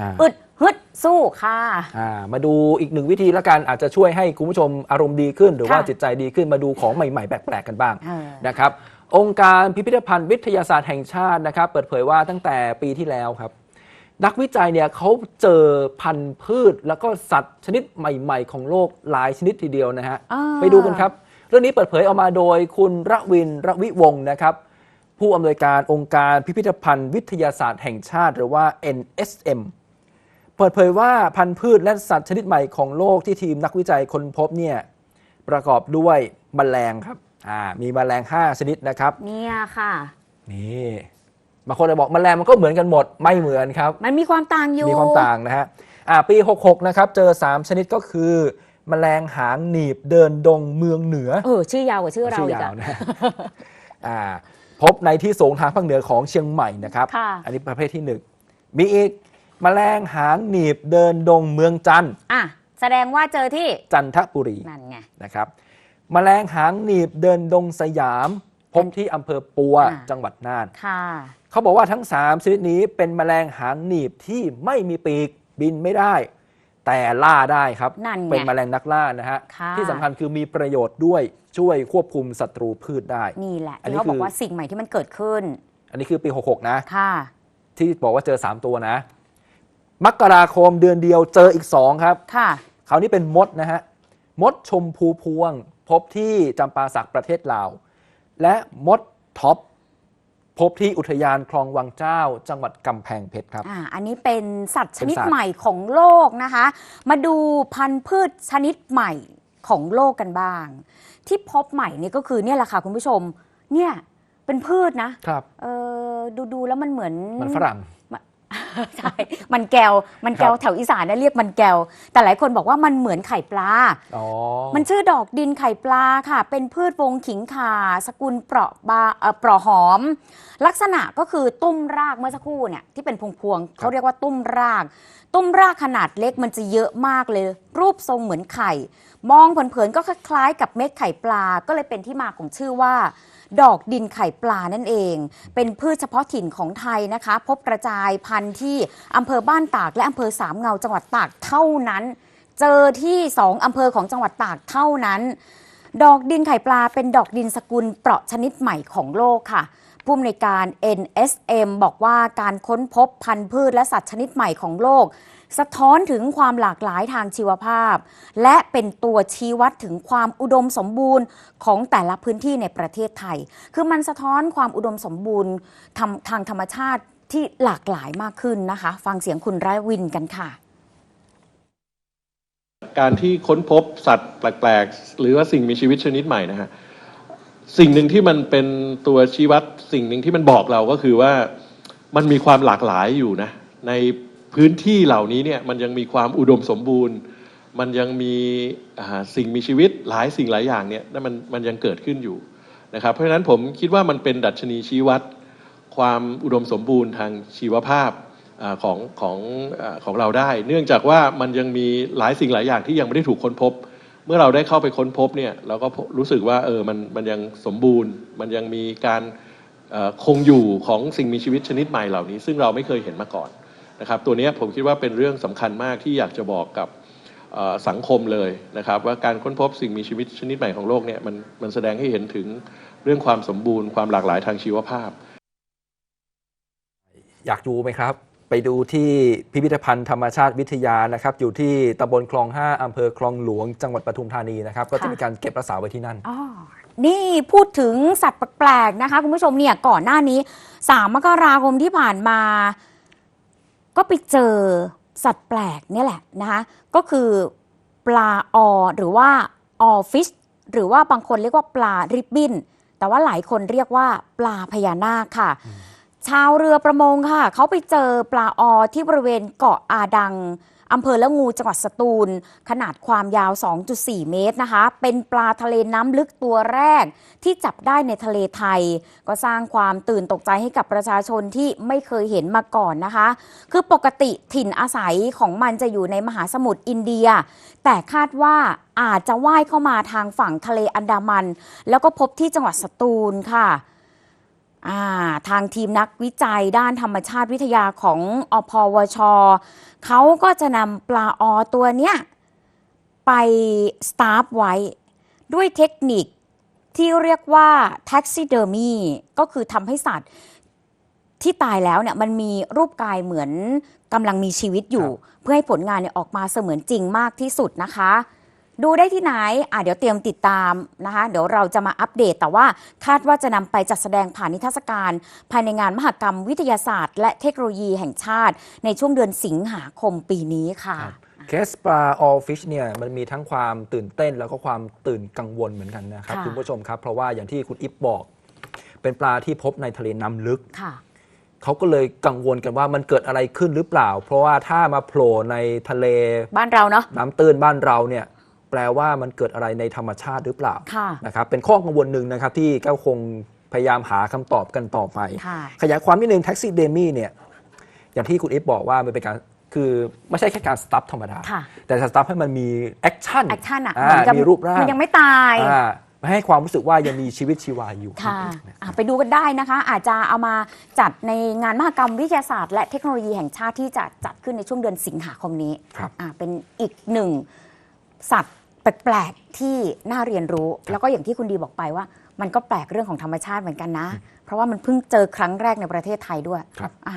อ่าอึดฮึดสู้ค่ะ อ่ามาดูอีกหนึ่งวิธีละกันอาจจะช่วยให้คุณผู้ชมอารมณ์ดีขึ้น หรือว่าค่ะจิตใจดีขึ้นมาดูของใหม่ๆแปลกๆกันบ้างเออ นะครับ องค์การพิพิธภัณฑ์วิทยาศาสตร์แห่งชาตินะครับ เปิดเผยว่าตั้งแต่ปีที่แล้วครับ นักวิจัยเนี่ยเขาเจอพันธุ์พืช แล้วก็สัตว์ชนิดใหม่ ๆ ของโลกหลายชนิดทีเดียวนะฮะ อ่า ไปดูกันครับ เรื่องนี้เปิดเผยออกมาโดยคุณระวินระวิวงศ์นะครับ ผู้อำนวยการองค์การพิพิธภัณฑ์วิทยาศาสตร์แห่งชาติ หรือว่า NSM เปิดเผยว่าพันธุ์พืชและสัตว์ชนิดใหม่ของโลกที่ทีมนักวิจัยค้นพบเนี่ยประกอบด้วยแมลงครับอ่ามีแมลง 5 ชนิดนะครับ เนี่ยค่ะ นี่บางคนจะบอกแมลงมันก็เหมือนกันหมดไม่เหมือนครับ มันมีความต่างอยู่ มีความต่างนะฮะอ่าปี 66 นะครับ เจอ 3 ชนิดก็คือแมลงหางหนีบเดินดงเมืองเหนือเออชื่อยาวกว่าชื่อเราชื่ออีกยาวอะนะอ่าพบในที่สูงทางภาคเหนือของเชียงใหม่นะครับ ค่ะ อันนี้ประเภทที่หนึ่งมีอีก แมลงหางหนีบเดินดงเมืองจันทร์อะแสดงว่าเจอที่จันทบุรีนั่นไงนะครับแมลงหางหนีบเดินดงสยามพบที่อำเภอปัวอ่าจังหวัดน่านค่ะเขาบอกว่าทั้ง 3 ชนิดนี้เป็นแมลงหางหนีบที่ไม่มีปีกบินไม่ได้ แต่ล่าได้ครับนั่นไงเป็นแมลงนักล่านะฮะค่ะที่สำคัญคือมีประโยชน์ด้วยช่วยควบคุมศัตรูพืชได้นี่แหละอันนี้ที่เขาบอคืกอว่าสิ่งใหม่ที่มันเกิดขึ้น อันนี้คือปี 66 นะค่ะที่บอกว่าเจอ 3 ตัวนะ มกราคมเดือนเดียวเจออีก2ครับ ค่ะคราวนี้เป็นมดนะฮะ มดชมพูพวง พบที่จำปาสักประเทศลาว และมดท็อปพบที่อุทยานคลองวังเจ้า จังหวัดกำแพงเพชรครับ อ่าอันนี้เป็นสัตว์ชนิดเป็นสัตว์ ใหม่ของโลกนะคะ มาดูพันธุ์พืชชนิดใหม่ของโลกกันบ้าง ที่พบใหม่นี่ก็คือเนี่ยแหละค่ะคุณผู้ชม เนี่ยเป็นพืชนะครับ เออดูดูแล้วมันเหมือน มันฝรั่ง ใช่มันแก้วมันแก้วครับแถวอีสานนะเรียกมันแก้วแต่หลายคนบอกว่ามันเหมือนไข่ปลา อ๋อ มันชื่อดอกดินไข่ปลาค่ะ เป็นพืชวงขิงข่าสกุลเปราะบาเอ่อเปราะหอม ลักษณะก็คือตุ้มรากเมื่อสักครู่เนี่ยที่เป็นพวงๆเขาเรียกว่าตุ้มราก ตุ้มรากขนาดเล็กมันจะเยอะมากเลย รูปทรงเหมือนไข่ มองเผินๆก็คล้ายๆ กับเม็ดไข่ปลาก็เลยเป็นที่มาของชื่อว่าดอกดินไข่ปลานั่นเอง เป็นพืชเฉพาะถิ่นของไทยนะคะ พบกระจายพันธุ์ที่อำเภอบ้านตากและอำเภอสามเงาจังหวัดตากเท่านั้น เจอที่สองอำเภอของจังหวัดตากเท่านั้น ดอกดินไข่ปลาเป็นดอกดินสกุลเปราะชนิดใหม่ของโลกค่ะ ผู้อำนวยการ NSM บอกว่าการค้นพบพันธุ์พืชและสัตว์ชนิดใหม่ของโลก สะท้อนถึงความหลากหลายทางชีวภาพ และเป็นตัวชี้วัดถึงความอุดมสมบูรณ์ของแต่ละพื้นที่ในประเทศไทย คือมันสะท้อนความอุดมสมบูรณ์ทางทางธรรมชาติที่หลากหลายมากขึ้นนะคะ ฟังเสียงคุณไรวินกันค่ะการที่ค้นพบสัตว์แปลก ๆ หรือว่าสิ่งมีชีวิตชนิดใหม่นะฮะ สิ่งหนึ่งที่มันเป็นตัวชี้วัดสิ่งหนึ่งที่มันบอกเราก็คือว่ามันมีความหลากหลายอยู่นะในพื้นที่เหล่านี้เนี่ยมันยังมีความอุดมสมบูรณ์ มันยังมีสิ่งมีชีวิตหลายสิ่งหลายอย่างเนี่ยนั่นมันมันยังเกิดขึ้นอยู่นะครับ เพราะฉะนั้นผมคิดว่ามันเป็นดัชนีชี้วัด ความอุดมสมบูรณ์ทางชีวภาพอของของของเราได้ เนื่องจากว่ามันยังมีหลายสิ่งหลายอย่างที่ยังไม่ได้ถูกค้นพบ เมื่อเราได้เข้าไปค้นพบเนี่ยเราก็รู้สึกว่าเออมันมันยังสมบูรณ์ มันยังมีการออคงอยู่ของสิ่งมีชีวิตชนิดใหม่เหล่านี้ ซึ่งเราไม่เคยเห็นมาก่อนนะครับตัวนี้ผมคิดว่าเป็นเรื่องสำคัญมากที่อยากจะบอกกับสังคมเลยนะครับว่าการค้นพบสิ่งมีชีวิตชนิดใหม่ของโลกเนี่ยมันมันแสดงให้เห็นถึงเรื่องความสมบูรณ์ความหลากหลายทางชีวภาพ อยากดูไหมครับ ไปดูที่พิพิธภัณฑ์ธรรมชาติวิทยานะครับ อยู่ที่ตำบลคลอง 5อำเภอคลองหลวง จังหวัดปทุมธานีนะครับ ก็จะค่ะมีการเก็บรักษาไว้ที่นั่น อ๋อ นี่พูดถึงสัตว์แปลกๆนะคะ คุณผู้ชมเนี่ยก่อนหน้านี้ 3 มกราคมที่ผ่านมา ก็ไปเจอสัตว์แปลกเนี่ยแหละนะคะก็คือปลาออหรือว่าออฟิชหรือว่าบางคนเรียกว่าปลาริบบินแต่ว่าหลายคนเรียกว่าปลาพญานาคค่ะ ชาวเรือประมงค่ะ เขาไปเจอปลาออที่บริเวณเกาะอาดังอำเภอละงูจังหวัดสตูล ขนาดความยาว 2.4 เมตรนะคะ เป็นปลาทะเลน้ำลึกตัวแรกที่จับได้ในทะเลไทย ก็สร้างความตื่นตกใจให้กับประชาชนที่ไม่เคยเห็นมาก่อนนะคะ คือปกติถิ่นอาศัยของมันจะอยู่ในมหาสมุทรอินเดีย แต่คาดว่าอาจจะว่ายเข้ามาทางฝั่งทะเลอันดามัน แล้วก็พบที่จังหวัดสตูลค่ะ ทางทีมนักวิจัยด้านธรรมชาติวิทยาของอพวช เขาก็จะนำปลาออตัวเนี้ย ไปสตาร์ฟไว้ ด้วยเทคนิคที่เรียกว่า taxidermy ก็คือทำให้สัตว์ที่ตายแล้วเนี่ยมันมีรูปกายเหมือนกำลังมีชีวิตอยู่ เพื่อให้ผลงานเนี่ยออกมาเสมือนจริงมากที่สุดนะคะ ดูได้ที่ไหนอะเดี๋ยวเตรียมติดตามนะคะ เดี๋ยวเราจะมาอัปเดต แต่ว่าคาดว่าจะนำไปจัดแสดงผ่านนิทรรศการ ภายในงานมหกรรมวิทยาศาสตร์ และเทคโนโลยีแห่งชาติ ในช่วงเดือนสิงหาคมปีนี้ค่ะเคสปลาออลฟิชเนี่ยมันมีทั้งความตื่นเต้นแล้วก็ความตื่นกังวลเหมือนกันนะครับค่ะคุณผู้ชมครับ เพราะว่าอย่างที่คุณอิฟบอก เป็นปลาที่พบในทะเลน้ำลึกค่ะเขาก็เลยกังวลกันว่ามันเกิดอะไรขึ้นหรือเปล่า เพราะว่าถ้ามาโผล่ในทะเลบ้านเราเนาะน้ำตื้นบ้านเราเนี่ย แปลว่ามันเกิดอะไรในธรรมชาติหรือเปล่าค่ะนะครับเป็นข้อกังวลหนึ่งนะครับที่แก้วคงพยายามหาคำตอบกันต่อไปค่ะขยายความนิดนึงแท็กซี่เดมี่เนี่ยอย่างที่คุณอิฟบอกว่ามันเป็นการคือไม่ใช่แค่การสตัฟธรรมดาค่ะแต่สตัฟให้มันมีแอคชั่นแอคชั่นอะอ่าเหมือนกับมีรูปร่างมันยังไม่ตายอ่าไม่ให้ความรู้สึกว่ายังมีชีวิตชีวาอยู่ค่ะอะไปดูกันได้นะคะ อาจจะเอามาจัดในงานมหกรรมวิทยาศาสตร์ และเทคโนโลยีแห่งชาติที่จะจัดขึ้นในช่วงเดือนสิงหาคมนี้ครับอะเป็นอีกหนึ่ง สัตว์แปลกๆที่น่าเรียนรู้ แล้วก็อย่างที่คุณดีบอกไปว่า มันก็แปลกเรื่องของธรรมชาติเหมือนกันนะ เพราะว่ามันเพิ่งเจอครั้งแรกในประเทศไทยด้วยครับอ่า